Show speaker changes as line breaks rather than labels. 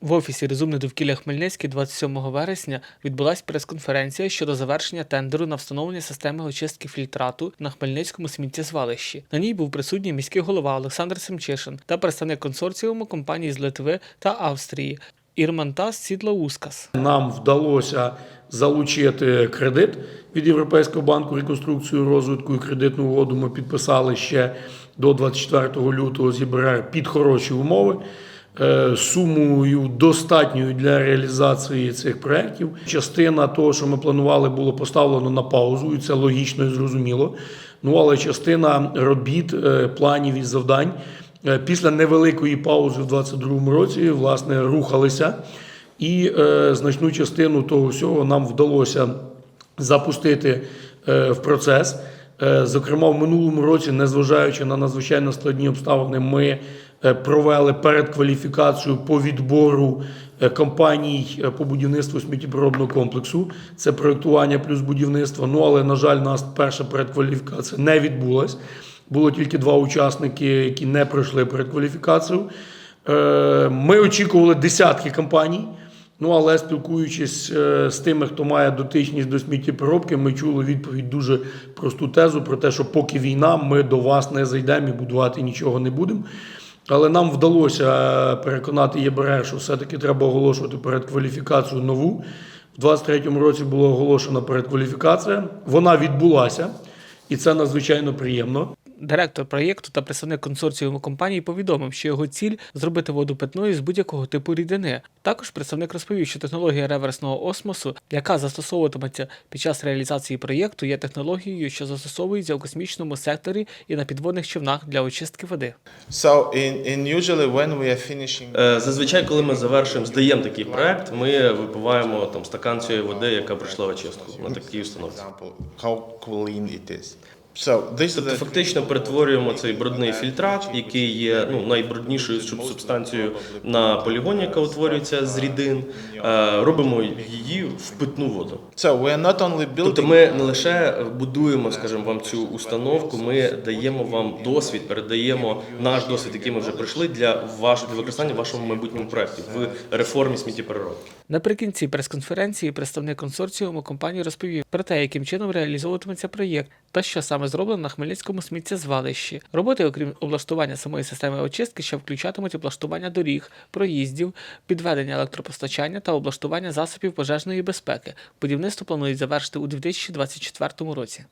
В офісі Розумне довкілля Хмельницький 27 вересня відбулася прес-конференція щодо завершення тендеру на встановлення системи очистки фільтрату на Хмельницькому сміттєзвалищі. На ній був присутній міський голова Олександр Семчишин та представник консорціуму компаній з Литви та Австрії Ірмантас Сідлоускас.
Нам вдалося залучити кредит від Європейського банку реконструкцію, розвитку і кредитну угоду. Ми підписали ще до 24 лютого з ЄБРР під хороші умови. Е, Сумою достатньою для реалізації цих проєктів. Частина того, що ми планували, було поставлено на паузу, і це логічно і зрозуміло. Ну але частина робіт, е, планів і завдань е, після невеликої паузи в 2022 році власне рухалися. І значну частину того всього нам вдалося запустити в процес. Е, зокрема, в минулому році, незважаючи на надзвичайно складні обставини, ми е, провели передкваліфікацію по відбору е, компаній по будівництву сміттєприробного комплексу. Це проєктування плюс будівництво. Ну але на жаль, нас перша передкваліфікація не відбулась. Було тільки два учасники, які не пройшли передкваліфікацію. Ми очікували десятки компаній. Ну, але спілкуючись е, з тими, хто має дотичність до сміттєпереробки, ми чули відповідь дуже просту тезу про те, що поки війна, ми до вас не зайдемо і будувати нічого не будемо. Але нам вдалося е, переконати ЄБРР, що все-таки треба оголошувати передкваліфікацію нову. В 23-му році була оголошена передкваліфікація. Вона відбулася, і це надзвичайно приємно.
Директор проєкту та представник консорціуму компанії повідомив, що його ціль зробити воду питною з будь-якого типу рідини. Також представник розповів, що технологія реверсного осмосу, яка застосовуватиметься під час реалізації проєкту, є технологією, що застосовується у космічному секторі і на підводних човнах для очистки води.
So in, in usually when we are finishing
Е, Зазвичай, коли ми завершуємо, здаємо такий проект, ми випиваємо там стакан цієї води, яка пройшла очистку на такій установці. Тобто фактично перетворюємо цей брудний фільтрат, який є ну, найбруднішою суб- субстанцією на полігоні, яка утворюється з рідин, е, робимо її в питну воду. Тобто ми не лише будуємо, скажімо, вам цю установку, ми даємо вам досвід, передаємо наш досвід, який ми вже пройшли для вашого для використання в вашому майбутньому проєкті в реформі сміттєпереробки.
Наприкінці прес-конференції представник консорціуму компанії розповів про те, яким чином реалізовуватиметься проєкт та що саме зроблено на Хмельницькому сміттєзвалищі. Роботи, окрім облаштування самої системи очистки, ще включатимуть облаштування доріг, проїздів, підведення електропостачання та облаштування засобів пожежної безпеки. Будівництво планують завершити у 2024 році.